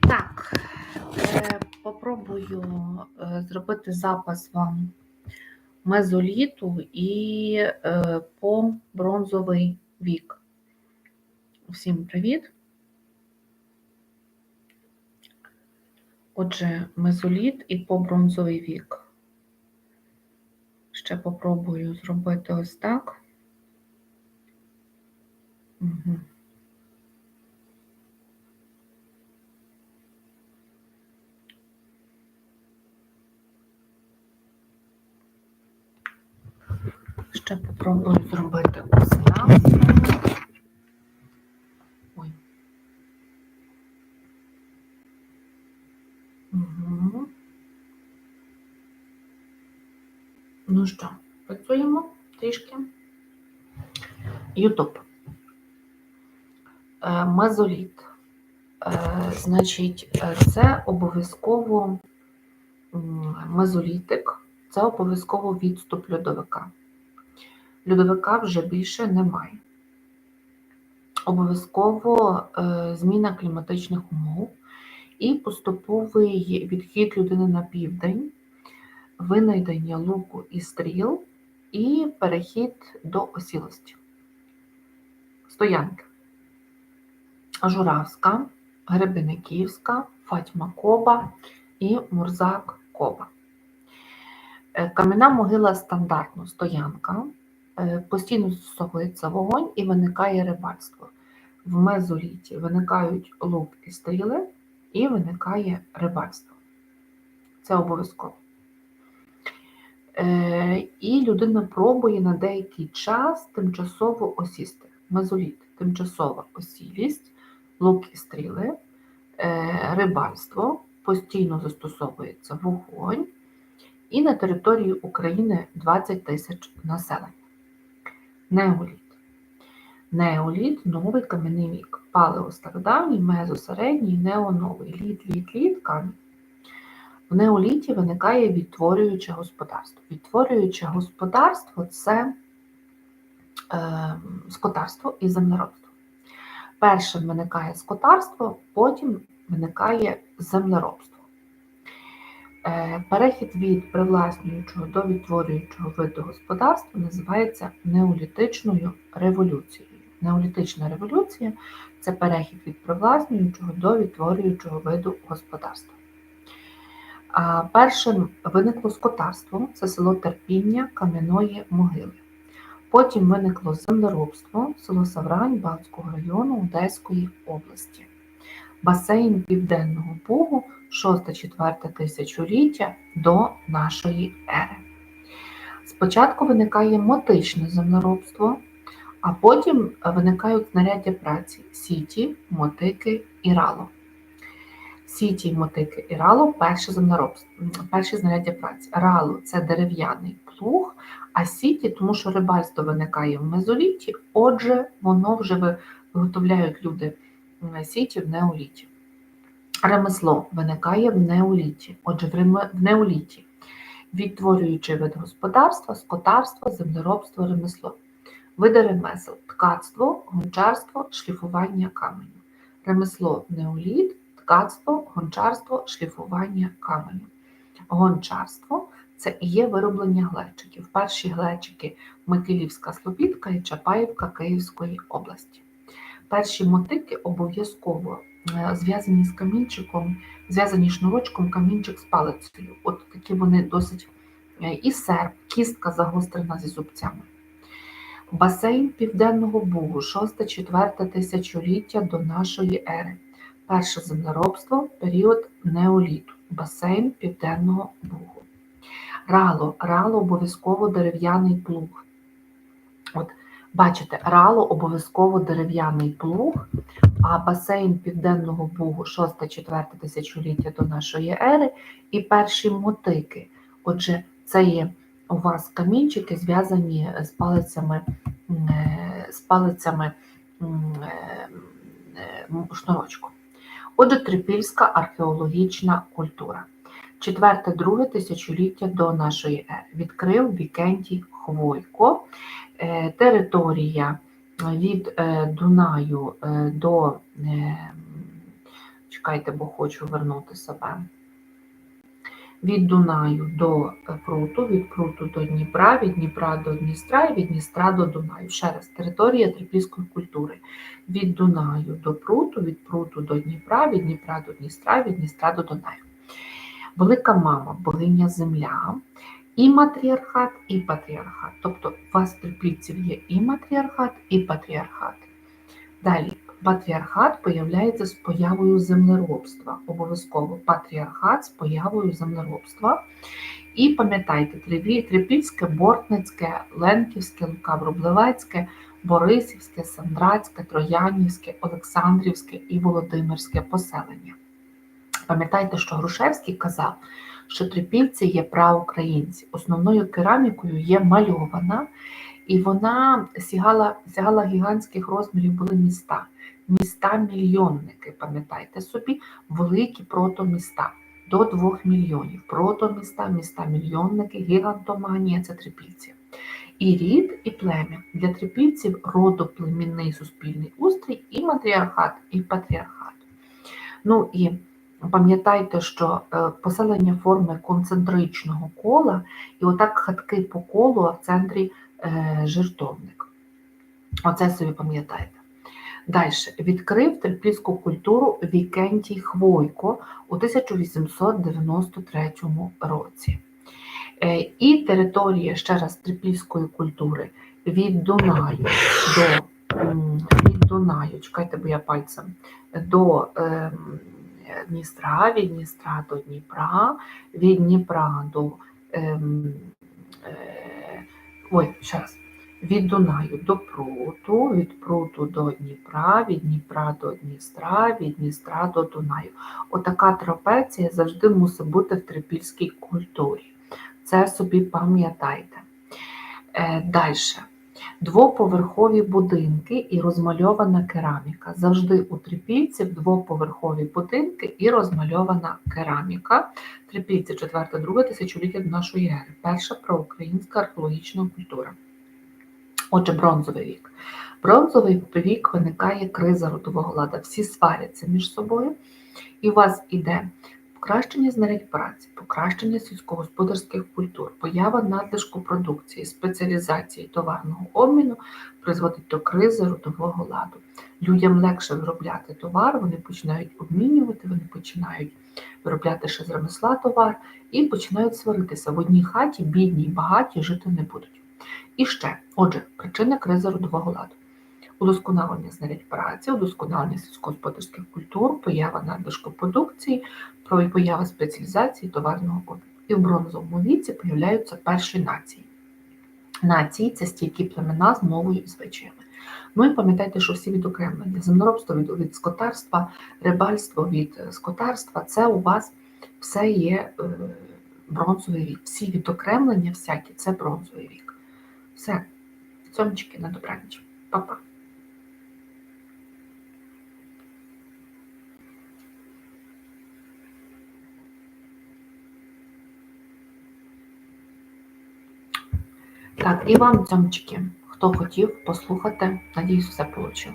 Так, е, попробую е, зробити запис вам мезоліту і е, по бронзовий вік. Всім привіт! Отже, мезоліт і по бронзовий вік. Ще попробую зробити ось так. Угу. Ще попробую зробити ось так. Ой. Ну що, працюємо трішки. Ютуб. Е, Мезоліт. Е, Значить, це обов'язково мезолітик, це обов'язково відступ льодовика. Льодовика вже більше немає. Обов'язково е, зміна кліматичних умов і поступовий відхід людини на південь, винайдення луку і стріл, і перехід до осілості. Стоянки. Журавська, Гребениківська, Фатьма Коба і Мурзак Коба. Е, Кам'яна могила стандартно стоянка. Е, Постійно застосовується вогонь і виникає рибальство. В мезоліті виникають лук і стріли, і виникає рибальство. Це обов'язково. Е, І людина пробує на деякий час тимчасово осісти. Мезоліт тимчасова осілість, лук і стріли, е, рибальство, постійно застосовується вогонь, і на території України 20 тисяч населення. Неоліт. Неоліт новий кам'яний вік. Палеостародавній, мезосередній, неоновий. Лід, лід, лід, камінь. В неоліті виникає відтворююче господарство. Відтворююче господарство це е, скотарство і землеробство. Першим виникає скотарство, потім виникає землеробство. Е, Перехід від привласнюючого до відтворюючого виду господарства називається неолітичною революцією. Неолітична революція це перехід від привласнюючого до відтворюючого виду господарства. Першим виникло скотарство, це село Терпіння Кам'яної могили. Потім виникло землеробство, село Саврань Балтського району Одеської області. Басейн Південного Бугу 6-4 тисячоліття до нашої ери. Спочатку виникає мотичне землеробство, а потім виникають знаряддя праці сіті, мотики і рало. Сіті, мотики і рало перше землеробство, перші знаряддя праці. Рало це дерев'яний плуг, а сіті, тому що рибальство виникає в мезоліті, отже, воно вже виготовляють люди сіті в неоліті. Ремесло виникає в неоліті. Отже, в, неоліті відтворюючи вид господарства, скотарство, землеробство, ремесло. Види ремесел ткацтво, гончарство, шліфування каменю. Ремесло неоліт, ткацтво, гончарство, шліфування каменю. Гончарство це і є вироблення глечиків. Перші глечики Микилівська Слобідка і Чапаївка Київської області. Перші мотики обов'язково зв'язані з камінчиком, зв'язані шнурочком камінчик з палицею. От такі вони досить е, і серп, кістка загострена зі зубцями. Басейн Південного Бугу, 6-4 тисячоліття до нашої ери. Перше землеробство, період неоліту. Басейн Південного Бугу. Рало. Рало обов'язково дерев'яний плуг. От, бачите, рало обов'язково дерев'яний плуг, а басейн Південного Бугу 6-4 тисячоліття до нашої ери і перші мотики. Отже, це є у вас камінчики, зв'язані з палицями, е, з палицями е, е, шнурочку. Отже, трипільська археологічна культура. Четверте-друге тисячоліття до нашої ери. Відкрив Вікентій Хвойко. Територія від е, Дунаю е, до, е, чекайте, бо хочу вернути себе. Від Дунаю до Пруту, від Пруту до Дніпра, від Дніпра до Дністра і від Дністра до Дунаю. Ще раз, територія трипільської культури. Від Дунаю до Пруту, від Пруту до Дніпра, від Дніпра до Дністра, від Дністра до Дунаю. Велика мама, богиня земля, і матріархат, і патріархат. Тобто у вас трипільців є і матріархат, і патріархат. Далі, патріархат появляється з появою землеробства. Обов'язково патріархат з появою землеробства. І пам'ятайте, Трипіль- Трипільське, Бортницьке, Ленківське, Лукавроблевецьке, Борисівське, Сандратське, Троянівське, Олександрівське і Володимирське поселення. Пам'ятайте, що Грушевський казав, що трипільці є праукраїнці. Основною керамікою є мальована, і вона сягала, сягала гігантських розмірів, були міста. Міста-мільйонники, пам'ятайте собі, великі протоміста до 2 мільйонів. Протоміста, міста-мільйонники, гігантоманія це трипільці. І рід, і плем'я. Для трипільців родоплемінний суспільний устрій, і матріархат, і патріархат. Ну і Пам'ятайте, що е, поселення форми концентричного кола, і отак хатки по колу, а в центрі е, жертовник. Оце собі пам'ятайте. Далі відкрив трипільську культуру Вікентій Хвойко у 1893 році. Е, І територія ще раз трипільської культури від Дунаю до від Дунаю, чекайте, бо я пальцем, до ем, Дністра, від Дністра до Дніпра, від Дніпра до ем, е, ой, ще раз, від Дунаю до Пруту, від Пруту до Дніпра, від Дніпра до Дністра, від Дністра до Дунаю. Отака трапеція завжди мусить бути в трипільській культурі. Це собі пам'ятайте. Е, Далі. Двоповерхові будинки і розмальована кераміка. Завжди у трипільців двоповерхові будинки і розмальована кераміка. Трипільці 4-2 тисячоліття до нашої ери. Перша проукраїнська археологічна культура. Отже, бронзовий вік. Бронзовий вік виникає криза родового лада. Всі сваряться між собою, і у вас іде покращення знарядь праці, покращення сільськогосподарських культур, поява надлишку продукції, спеціалізації товарного обміну призводить до кризи родового ладу. Людям легше виробляти товар, вони починають обмінювати, вони починають виробляти ще з ремесла товар і починають сваритися. В одній хаті бідні і багаті жити не будуть. І ще, отже, причина кризи родового ладу. Удосконалення знарядь праці, удосконалення сільськогосподарських культур, поява надлишку продукції, поява спеціалізації товарного обігу. І в бронзовому віці появляються перші нації. Нації це стійкі племена з мовою і звичаями. Ну і пам'ятайте, що всі відокремлення, землеробство від, від скотарства, рибальство від е, скотарства це у вас все є е, бронзовий вік. Всі відокремлення, всякі це бронзовий вік. Все, цьомчики на добраніч. Па-па. Так, і вам, цьомчики, хто хотів послухати, надіюсь, все вийшло.